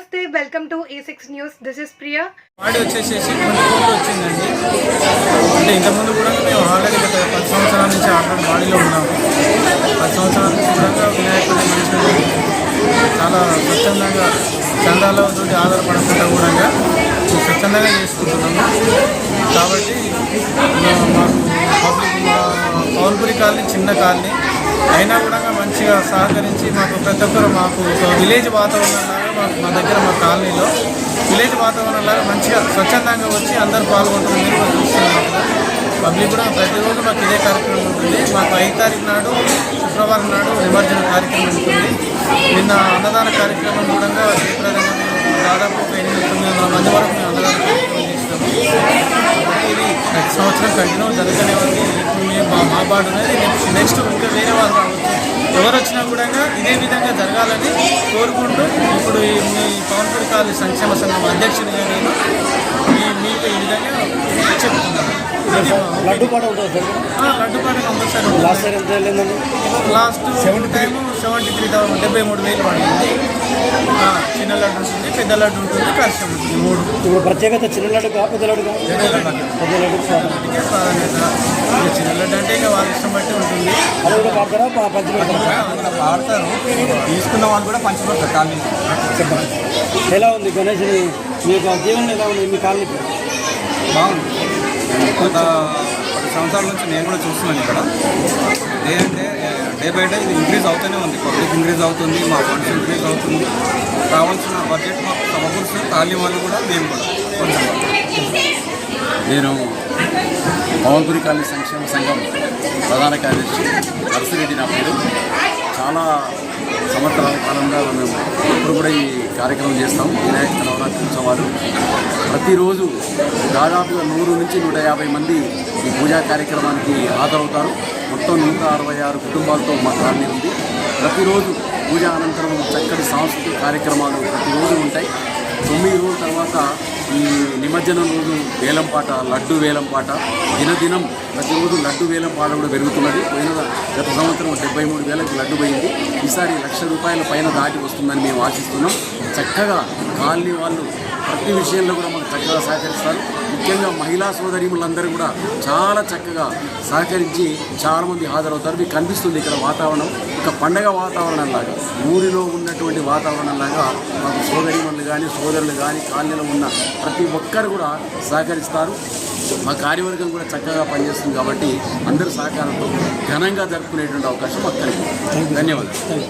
Welcome to A six news this is Priya వాడి వచ్చేసేసి వచ్చిందండి. అంటే ఇంతకుముందు కూడా మేము ఆల్రెడీ గత పది సంవత్సరాల నుంచి ఆల్రెడీ వాడిలో ఉన్నాము. పది సంవత్సరాల నుంచి కూడా వినాయకుడి మనుషులు చాలా స్వచ్ఛందంగా చందాలతో ఆధారపడకుండా కూడా స్వచ్ఛందంగా చేసుకుంటున్నాము. కాబట్టి మాకు పబ్లిక్ పౌల్పురి కాలనీ చిన్న కాలనీ. అయినా కూడా మంచిగా సహకరించి మాకు ప్రతి ఒక్కరు మాకు విలేజ్ వాతావరణం మా దగ్గర మా కాలనీలో విలేజ్ వాతావరణంలో మంచిగా స్వచ్ఛందంగా వచ్చి అందరూ పాల్గొంటున్నారు మీరు కూడా చూస్తున్నారు. పబ్లిక్ కూడా ప్రతిరోజు మాకు ఇదే కార్యక్రమం ఉంటుంది. మాకు ఐదు తారీఖు నాడు శుక్రవారం నాడు నిమజ్జన కార్యక్రమం ఉంటుంది. నిన్న అన్నదాన కార్యక్రమం కూడా జయప్రదంగా మేము దాదాపు ఒక ఎనిమిది తొమ్మిది వందల మంది వరకు మేము అన్నదాన కార్యక్రమం చేస్తాము ఇది ప్రతి సంవత్సరం కంటిన్యూ జరగనే ఉంది. మా మా బాడు అనేది నెక్స్ట్ ఇంకా వేరే వాళ్ళు ఎవరు వచ్చినా కూడా ఇదే విధంగా జరగాలని కోరుకుంటూ ఇప్పుడు ఈ మీ పవన్పూర్ కాలనీ సంక్షేమ సంఘం అధ్యక్షుడిగా నేను మీ మీకు ఈ విధంగా చెప్తున్నాను. లడ్డు పాట ఉంటుంది లడ్డు పాట కంపల్సరీ. లాస్ట్ ఎంత సెవెంటీ త్రీ థౌసండ్ డెబ్బై మూడు వేలు పడింది. చిన్న లడ్డు ఉంటుంది పెద్ద లడ్డు ఉంటుంది కష్టం ఉంటుంది. మూడు. ఇప్పుడు ప్రత్యేకత చిన్న లడ్డు పెద్ద లడ్డు పెద్ద లడ్డు పెద్ద లడ్డు. అందుకే ప్రాధాన్యత ఇక చిన్న లడ్డు అంటే ఇక వాళ్ళ ఇష్టం బట్టి ఉంటుంది. అది కూడా పాడతారా? తీసుకున్న వాళ్ళు కూడా పంచిపోతారు కాలనీ. చెప్పండి. ఎలా ఉంది గణేష్ మీకు జీవనం ఎలా ఉంది? మీ కాలనీకి బాగుంది. గత పది సంవత్సరాల నుంచి నేను కూడా చూస్తున్నాను ఇక్కడ. అంటే డే బై డే ఇది ఇంక్రీజ్ అవుతూనే ఉంది. పబ్లిక్ ఇంక్రీజ్ అవుతుంది మా ఫండ్స్ ఇంక్రీజ్ అవుతుంది. కావాల్సిన బడ్జెట్ మాకు సమకూరుస్తుంది తాలీం వాళ్ళు కూడా మేము కూడా నేను పవన్పురి కాలనీ సంక్షేమ సంఘం ప్రధాన కార్యదర్శి నర్సిరెడ్డి నా పేరు. చాలా సంవత్సరాల కాలంగా మేము ఇప్పుడు కూడా ఈ కార్యక్రమం చేస్తాం. వినాయక నవరాత్రి ఉత్సవాలు. ప్రతిరోజు దాదాపుగా నూరు నుంచి నూట యాభై మంది ఈ పూజా కార్యక్రమానికి హాజరవుతారు. మొత్తం నూట అరవై ఆరు కుటుంబాలతో మా కాలనీ ఉంది. ప్రతిరోజు పూజ అనంతరం చక్కటి సాంస్కృతిక కార్యక్రమాలు ప్రతిరోజు ఉంటాయి. తొమ్మిది రోజుల తర్వాత ఈ నిమజ్జనం రోజు వేలం పాట లడ్డు వేలం పాట. దినదినం ప్రతిరోజు లడ్డు వేలం పాట కూడా పెరుగుతున్నది. పోయిన గత సంవత్సరం డెబ్బై మూడు వేలకు లడ్డు పోయింది. ఈసారి లక్ష రూపాయల పైన దాటి వస్తుందని మేము ఆశిస్తున్నాం. చక్కగా కాలనీ వాళ్ళు ప్రతి విషయంలో కూడా మాకు చక్కగా సహకరిస్తారు. ముఖ్యంగా మహిళా సోదరిములందరూ కూడా చాలా చక్కగా సహకరించి చాలామంది హాజరవుతారు. మీకు కనిపిస్తుంది ఇక్కడ వాతావరణం. ఒక పండగ వాతావరణం లాగా ఊరిలో ఉన్నటువంటి వాతావరణం లాగా మాకు సోదరిమణులు కానీ సోదరులు కానీ కాలనీలో ఉన్న ప్రతి ఒక్కరు కూడా సహకరిస్తారు. మా కార్యవర్గం కూడా చక్కగా పనిచేస్తుంది కాబట్టి అందరి సహకారంతో ఘనంగా జరుపుకునేటువంటి అవకాశం కలిగింది ధన్యవాదాలు.